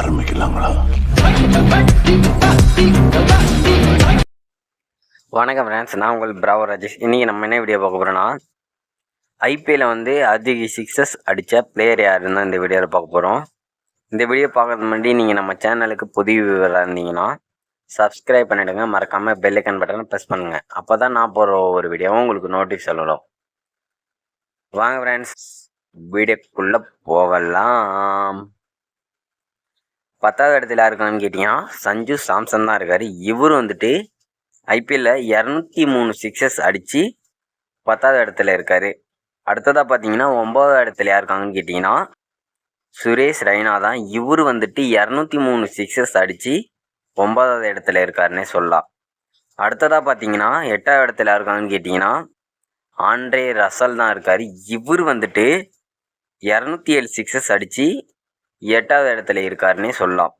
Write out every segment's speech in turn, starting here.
ஆரம்பிக்கலாங்களா? வணக்கம் ஃப்ரெண்ட்ஸ் நான் உங்கள் பிராவோ ராஜேஷ் இன்றைக்கி நம்ம என்ன வீடியோ பார்க்க போகிறோன்னா ஐபிஎல்ல வந்து அதிக சிக்ஸஸ் அடித்த பிளேயர் யாருன்னு தான் இந்த வீடியோவில் பார்க்க போகிறோம் இந்த வீடியோ பார்க்குறது முன்னாடி நீங்கள் நம்ம சேனலுக்கு புதிய விவராக இருந்தீங்கன்னா சப்ஸ்கிரைப் பண்ணிவிடுங்க மறக்காமல் பெல்லைக்கன் பட்டனை ப்ரெஸ் பண்ணுங்கள் அப்போ தான் நான் போகிற ஒரு வீடியோவும் உங்களுக்கு நோட்டீஸ் சொல்லலாம் வாங்க ஃப்ரெண்ட்ஸ் வீடியோக்குள்ளே போகலாம். பத்தாவது இடத்துல இருக்கான்னு கேட்டிங்கன்னா சஞ்சு சாம்சன் தான் இருக்கார். இவர் வந்துட்டு ஐபிஎல்லில் இரநூத்தி மூணு சிக்ஸஸ் அடித்து பத்தாவது இடத்துல இருக்கார். அடுத்ததாக பார்த்தீங்கன்னா ஒம்பதாவது இடத்துல இருக்காங்கன்னு கேட்டிங்கன்னா சுரேஷ் ரெய்னா தான். இவர் வந்துட்டு இரநூத்தி மூணு சிக்ஸஸ் அடித்து ஒன்பதாவது இடத்துல இருக்காருன்னே சொல்லலாம். அடுத்ததாக பார்த்தீங்கன்னா எட்டாவது இடத்துல இருக்காங்கன்னு கேட்டிங்கன்னா ஆண்ட்ரே ரசல் தான் இருக்கார். இவர் வந்துட்டு இரநூத்தி ஏழு சிக்ஸஸ் அடித்து எட்டாவது இடத்துல இருக்காருன்னே சொல்லலாம்.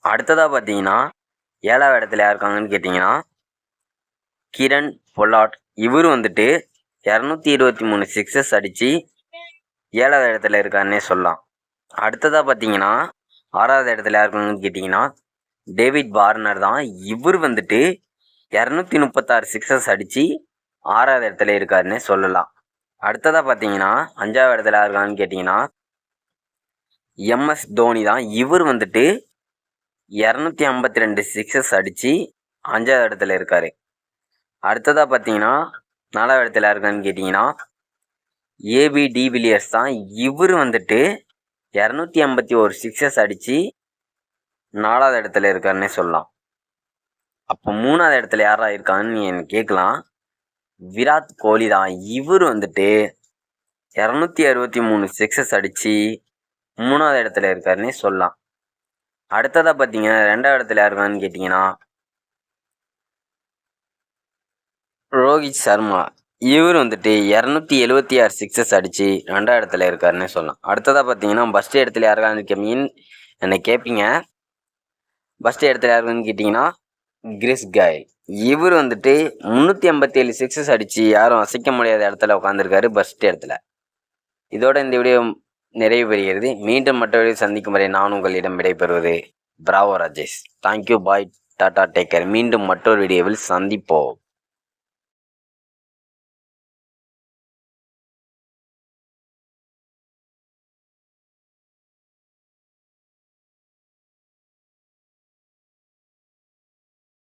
அடுத்ததாக பார்த்தீங்கன்னா ஏழாவது இடத்துல யாருக்காங்கன்னு கேட்டிங்கன்னா கிரண் பொல்லாட். இவர் வந்துட்டு இரநூத்தி இருபத்தி மூணு சிக்ஸஸ் அடித்து ஏழாவது இடத்துல இருக்காருன்னே சொல்லலாம். அடுத்ததாக பார்த்தீங்கன்னா ஆறாவது இடத்துல யாருக்காங்கன்னு கேட்டிங்கன்னா டேவிட் பார்னர் தான். இவர் வந்துட்டு இரநூத்தி முப்பத்தாறு சிக்ஸஸ் அடித்து ஆறாவது இடத்துல இருக்காருன்னே சொல்லலாம். அடுத்ததாக பார்த்தீங்கன்னா அஞ்சாவது இடத்துல இருக்காங்கன்னு கேட்டிங்கன்னா எம்எஸ் தோனி தான். இவர் வந்துட்டு இரநூத்தி ஐம்பத்தி ரெண்டு சிக்ஸஸ் அடித்து அஞ்சாவது இடத்துல இருக்கார். அடுத்ததாக பார்த்தீங்கன்னா நாலாவது இடத்துல இருக்கான்னு கேட்டிங்கன்னா ஏபி டிவிலியர்ஸ் தான். இவர் வந்துட்டு இரநூத்தி ஐம்பத்தி ஒரு சிக்ஸஸ் அடித்து நாலாவது இடத்துல இருக்காருன்னே சொல்லலாம். அப்போ மூணாவது இடத்துல யாராக இருக்கான்னு நீ எனக்கு கேட்கலாம். விராட் கோலி தான். இவர் வந்துட்டு இரநூத்தி அறுபத்தி மூணு சிக்ஸஸ் அடித்து மூணாவது இடத்துல இருக்காருன்னே சொல்லலாம். அடுத்ததாக பார்த்தீங்கன்னா ரெண்டாவது இடத்துல யாருக்கான்னு கேட்டிங்கன்னா ரோஹித் சர்மா. இவர் வந்துட்டு இரநூத்தி எழுபத்தி ஆறு சிக்ஸஸ் அடித்து ரெண்டாவது இடத்துல இருக்காருன்னு சொல்லலாம். அடுத்ததாக பார்த்தீங்கன்னா ஃபஸ்ட்டு இடத்துல யாருக்கான்னு கேமீன் என்னை கேட்பீங்க ஃபஸ்ட்டு இடத்துல யாருக்குன்னு கேட்டிங்கன்னா கிரிஸ் காய் இவர் வந்துட்டு முந்நூற்றி ஐம்பத்தி ஏழு சிக்ஸஸ் அடித்து யாரும் அசைக்க முடியாத இடத்துல உட்காந்துருக்காரு ஃபஸ்ட்டு இடத்துல. இதோட இந்த வீடியோ நிறைவு பெறுகிறது மீண்டும் மற்றவர்களை சந்திக்கும் வரை நான் உங்களிடம் விடைபெறுவது bravo Rajesh. Thank you bye tata take care மீண்டும் மற்றொரு வீடியோவில் சந்திப்போம்.